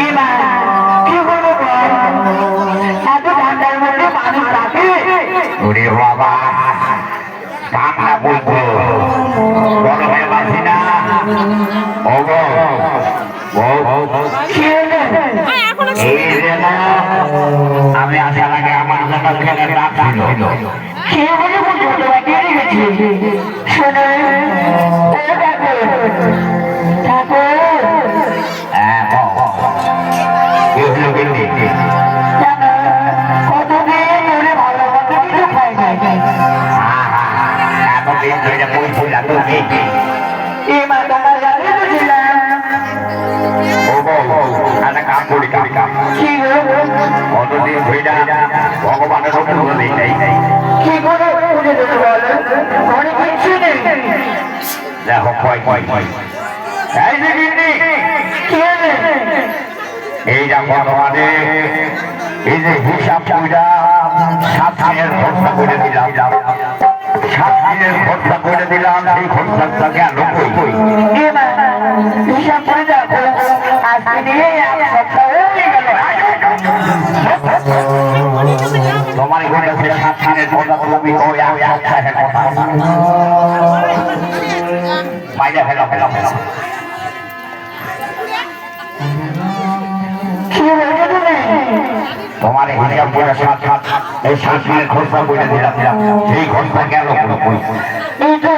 এবার কি হলো? এত ঠান্ডার মধ্যে মানুষ থাকে ওরে বাবা বাংলা বলব বড় হয়ে পাচ্ছি না না আমি আশা লাগে আমার শোনো অনেক দেখো কয় কয় কয়। এই যে গিন্নি, এই যে বর্তমানে এই যে হিসাব পূজা সাত দিনের খরচা করে দিলাম। সাত দিনের খরচা করে দিলাম সেই খরচাটা গেল কই তুমি ওই এক সপ্তাহের কথা বাইরে ফেলো ফেলো ফেলো তোমার হিসাব করে সাত সাত এই সাত দিনের খরচা করে দিলাম সেই খরচা গেল কই এই তো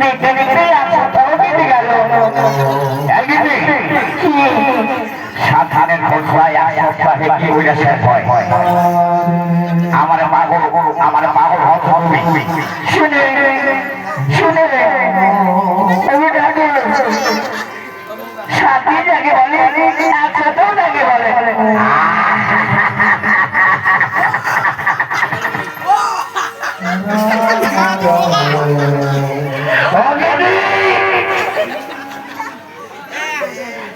দেখতে দেখতে এক সপ্তাহ কি সাধারণ খোঁজবাই এক সপ্তাহে কি হইলে শেষ হয় আমার পাগল হত হবে শুনে শুনে আমি ডাকে। সাথী যাকে বলে একসাথেও যাকে বলে।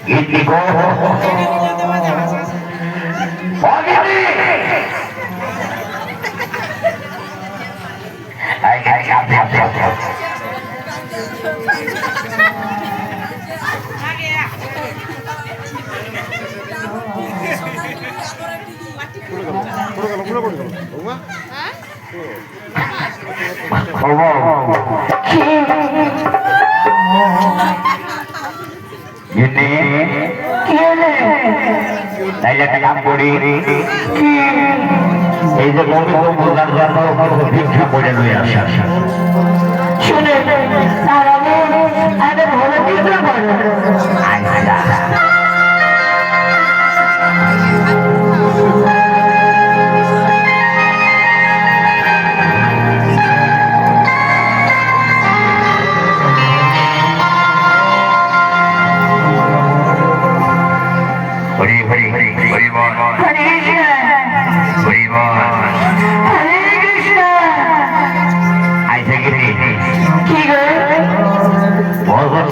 গীতি তাইলে একটা কাম করি এই যে গোবিন্দ পূজার জন্য ভিক্ষা করে লই আসা শুনে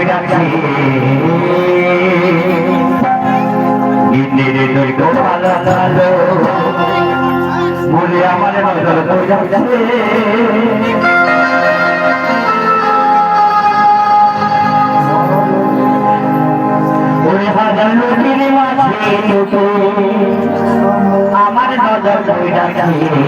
নজর গিন্দিরে তুই তো ভালো ভালো। বলে আমার নজর নদীর মাঝে আমার নজর